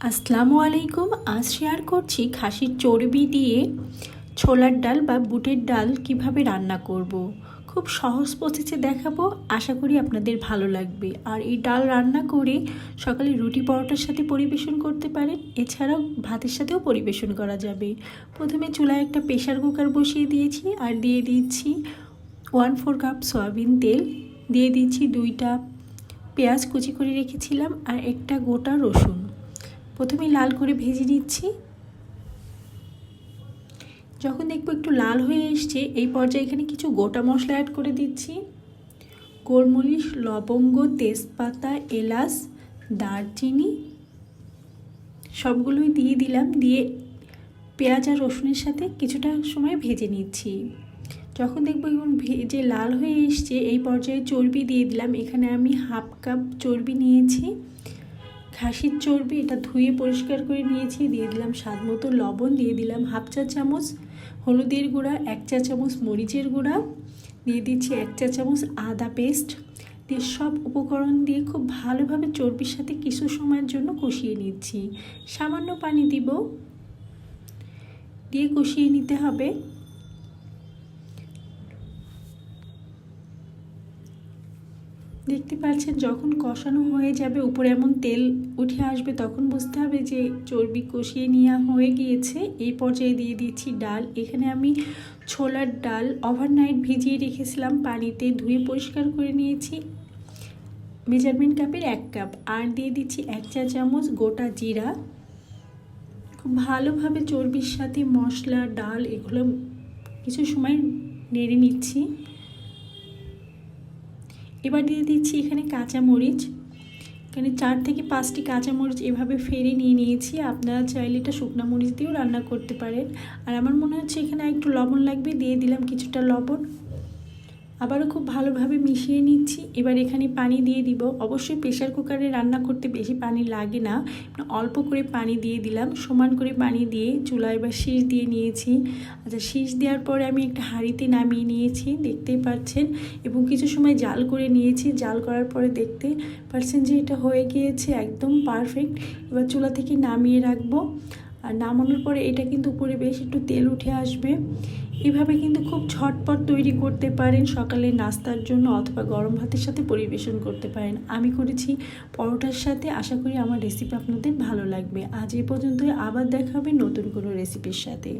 আসসালামু আলাইকুম। আজ শেয়ার করছি খাসির চর্বি দিয়ে ছোলার ডাল বা বুটের ডাল কীভাবে রান্না করব। খুব সহজ পদ্ধতিতে দেখাবো। আশা করি আপনাদের ভালো লাগবে। আর এই ডাল রান্না করে সকালে রুটি পরোটার সাথে পরিবেশন করতে পারেন। এছাড়াও ভাতের সাথেও পরিবেশন করা যাবে। প্রথমে চুলায় একটা প্রেশার কুকার বসিয়ে দিয়েছি আর দিয়ে দিচ্ছি ওয়ান ফোর কাপ সয়াবিন তেল। দিয়ে দিচ্ছি দুইটা পেঁয়াজ কুচি করে রেখেছিলাম আর একটা গোটা রসুন। প্রথমে লাল করে ভেজে নিচ্ছি। যখন দেখব একটু লাল হয়ে এসছে, এই পর্যায়ে এখানে কিছু গোটা মশলা অ্যাড করে দিচ্ছি। গোলমরিচ, লবঙ্গ, তেজপাতা, এলাচ, দারচিনি, সবগুলোই দিয়ে দিলাম। দিয়ে পেঁয়াজ আর রসুনের সাথে কিছুটা সময় ভেজে নিচ্ছি। যখন দেখব এগুলো ভেজে লাল হয়ে এসছে, এই পর্যায়ে চর্বি দিয়ে দিলাম। এখানে আমি হাফ কাপ চর্বি নিয়েছি। খাসির চর্বি এটা ধুয়ে পরিষ্কার করে নিয়েছি, দিয়ে দিলাম স্বাদ মতো লবণ, দিয়ে দিলাম হাফ চা চামচ হলুদের গুঁড়া, এক চা চামচ মরিচের গুঁড়া, দিয়ে দিচ্ছি এক চা চামচ আদা পেস্ট, দিয়ে সব উপকরণ দিয়ে খুব ভালোভাবে চর্বির সাথে কিছু সময়ের জন্য কষিয়ে নিচ্ছি। সামান্য পানি দিব। দিয়ে কষিয়ে নিতে হবে। দেখতে পাচ্ছেন যখন কষানো হয়ে যাবে, উপরে এমন তেল উঠে আসবে, তখন বুঝতে হবে যে চর্বি কষিয়ে নেওয়া হয়ে গিয়েছে। এই পর্যায়ে দিয়ে দিচ্ছি ডাল। এখানে আমি ছোলার ডাল ওভারনাইট ভিজিয়ে রেখেছিলাম, পানিতে ধুয়ে পরিষ্কার করে নিয়েছি। মেজারমেন্ট কাপের এক কাপ। আর দিয়ে দিচ্ছি এক চা চামচ গোটা জিরা। খুব ভালোভাবে চর্বির সাথে মশলা, ডাল, এগুলো কিছু সময় নেড়ে নিচ্ছি। এবার দিয়ে দিচ্ছি এখানে কাঁচামরিচ। এখানে চার থেকে পাঁচটি কাঁচামরিচ এভাবে ফেরে নিয়ে নিয়েছি। আপনারা চাইলে এটা শুকনো মরিচ দিয়েও রান্না করতে পারেন। আর আমার মনে হচ্ছে এখানে একটু লবণ লাগবে। দিয়ে দিলাম কিছুটা লবণ। আবারও খুব ভালোভাবে মিশিয়ে নিচ্ছি। এবার এখানে পানি দিয়ে দিব। অবশ্যই প্রেশার কুকারে রান্না করতে বেশি পানি লাগে না। অল্প করে পানি দিয়ে দিলাম। সমান করে পানি দিয়ে চুলা এবার শীষ দিয়ে নিয়েছি। আচ্ছা শীষ দেওয়ার পরে আমি একটা হাঁড়িতে নামিয়ে নিয়েছি, দেখতেই পাচ্ছেন। এবং কিছু সময় জাল করে নিয়েছি। জাল করার পরে দেখতে পাচ্ছেন যে এটা হয়ে গিয়েছে একদম পারফেক্ট এবার চুলা থেকে নামিয়ে রাখব। আর নামানোর পরে এটা কিন্তু উপরে বেশ একটু তেল উঠে আসবে। এভাবে কিন্তু খুব ঝটপট তৈরি করতে পারেন সকালে নাস্তার জন্য অথবা গরম ভাতের সাথে পরিবেশন করতে পারেন। আমি করেছি পরোটার সাথে, আশা করি আমার রেসিপি আপনাদের ভালো লাগবে। আজ এই পর্যন্তই, আবার দেখা হবে নতুন কোনো রেসিপির সাথে।